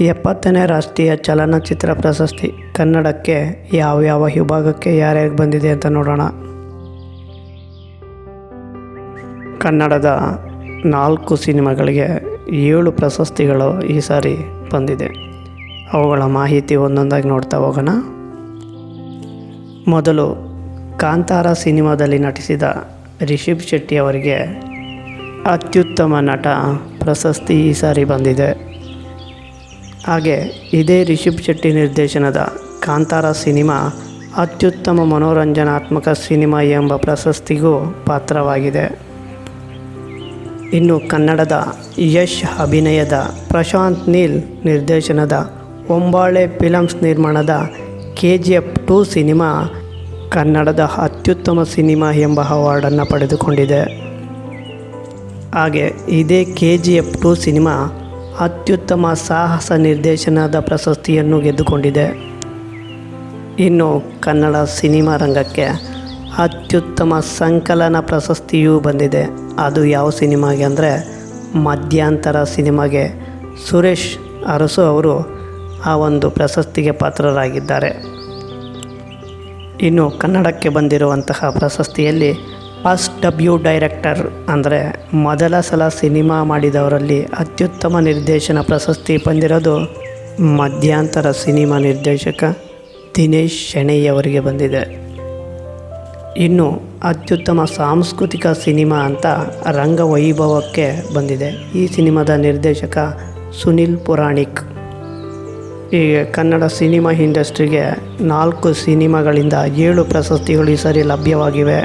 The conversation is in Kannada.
ಎಪ್ಪತ್ತನೇ ರಾಷ್ಟ್ರೀಯ ಚಲನಚಿತ್ರ ಪ್ರಶಸ್ತಿ ಕನ್ನಡಕ್ಕೆ ಯಾವ್ಯಾವ ವಿಭಾಗಕ್ಕೆ ಯಾರ್ಯಾರಿಗೆ ಬಂದಿದೆ ಅಂತ ನೋಡೋಣ. ಕನ್ನಡದ ನಾಲ್ಕು ಸಿನಿಮಾಗಳಿಗೆ ಏಳು ಪ್ರಶಸ್ತಿಗಳು ಈ ಸಾರಿ ಬಂದಿದೆ. ಅವುಗಳ ಮಾಹಿತಿ ಒಂದೊಂದಾಗಿ ನೋಡ್ತಾ ಹೋಗೋಣ. ಮೊದಲು ಕಾಂತಾರ ಸಿನಿಮಾದಲ್ಲಿ ನಟಿಸಿದ ರಿಷಬ್ ಶೆಟ್ಟಿ ಅವರಿಗೆ ಅತ್ಯುತ್ತಮ ನಟ ಪ್ರಶಸ್ತಿ ಈ ಸಾರಿ ಬಂದಿದೆ. ಹಾಗೆ ಇದೇ ರಿಷಬ್ ಶೆಟ್ಟಿ ನಿರ್ದೇಶನದ ಕಾಂತಾರ ಸಿನಿಮಾ ಅತ್ಯುತ್ತಮ ಮನೋರಂಜನಾತ್ಮಕ ಸಿನಿಮಾ ಎಂಬ ಪ್ರಶಸ್ತಿಗೂ ಪಾತ್ರವಾಗಿದೆ. ಇನ್ನು ಕನ್ನಡದ ಯಶ್ ಅಭಿನಯದ ಪ್ರಶಾಂತ್ ನೀಲ್ ನಿರ್ದೇಶನದ ಒಂಬಾಳೆ ಫಿಲಮ್ಸ್ ನಿರ್ಮಾಣದ K G F two cinema ಕನ್ನಡದ ಅತ್ಯುತ್ತಮ ಸಿನಿಮಾ ಎಂಬ ಅವಾರ್ಡನ್ನು ಪಡೆದುಕೊಂಡಿದೆ. ಹಾಗೆ ಇದೇ K G F two cinema ಅತ್ಯುತ್ತಮ ಸಾಹಸ ನಿರ್ದೇಶನದ ಪ್ರಶಸ್ತಿಯನ್ನು ಗೆದ್ದುಕೊಂಡಿದೆ. ಇನ್ನು ಕನ್ನಡ ಸಿನಿಮಾ ರಂಗಕ್ಕೆ ಅತ್ಯುತ್ತಮ ಸಂಕಲನ ಪ್ರಶಸ್ತಿಯೂ ಬಂದಿದೆ. ಅದು ಯಾವ ಸಿನಿಮಾಗೆ ಅಂದರೆ ಮಧ್ಯಂತರ ಸಿನಿಮಾಗೆ. ಸುರೇಶ್ ಅರಸು ಅವರು ಆ ಒಂದು ಪ್ರಶಸ್ತಿಗೆ ಪಾತ್ರರಾಗಿದ್ದಾರೆ. ಇನ್ನು ಕನ್ನಡಕ್ಕೆ ಬಂದಿರುವಂತಹ ಪ್ರಶಸ್ತಿಯಲ್ಲಿ ಫಸ್ಟ್ ಡಬ್ಲ್ಯೂ ಡೈರೆಕ್ಟರ್ ಅಂದರೆ ಮೊದಲ ಸಲ ಸಿನಿಮಾ ಮಾಡಿದವರಲ್ಲಿ ಅತ್ಯುತ್ತಮ ನಿರ್ದೇಶನ ಪ್ರಶಸ್ತಿ ಬಂದಿರೋದು ಮಧ್ಯಂತರ ಸಿನಿಮಾ ನಿರ್ದೇಶಕ ದಿನೇಶ್ ಶೆಣೈ ಅವರಿಗೆ ಬಂದಿದೆ. ಇನ್ನು ಅತ್ಯುತ್ತಮ ಸಾಂಸ್ಕೃತಿಕ ಸಿನಿಮಾ ಅಂತ ರಂಗವೈಭವಕ್ಕೆ ಬಂದಿದೆ. ಈ ಸಿನಿಮಾದ ನಿರ್ದೇಶಕ ಸುನಿಲ್ ಪುರಾಣಿಕ್. ಈ ಕನ್ನಡ ಸಿನಿಮಾ ಇಂಡಸ್ಟ್ರಿಗೆ ನಾಲ್ಕು ಸಿನಿಮಾಗಳಿಂದ ಏಳು ಪ್ರಶಸ್ತಿಗಳು ಈ ಸರಿ ಲಭ್ಯವಾಗಿವೆ.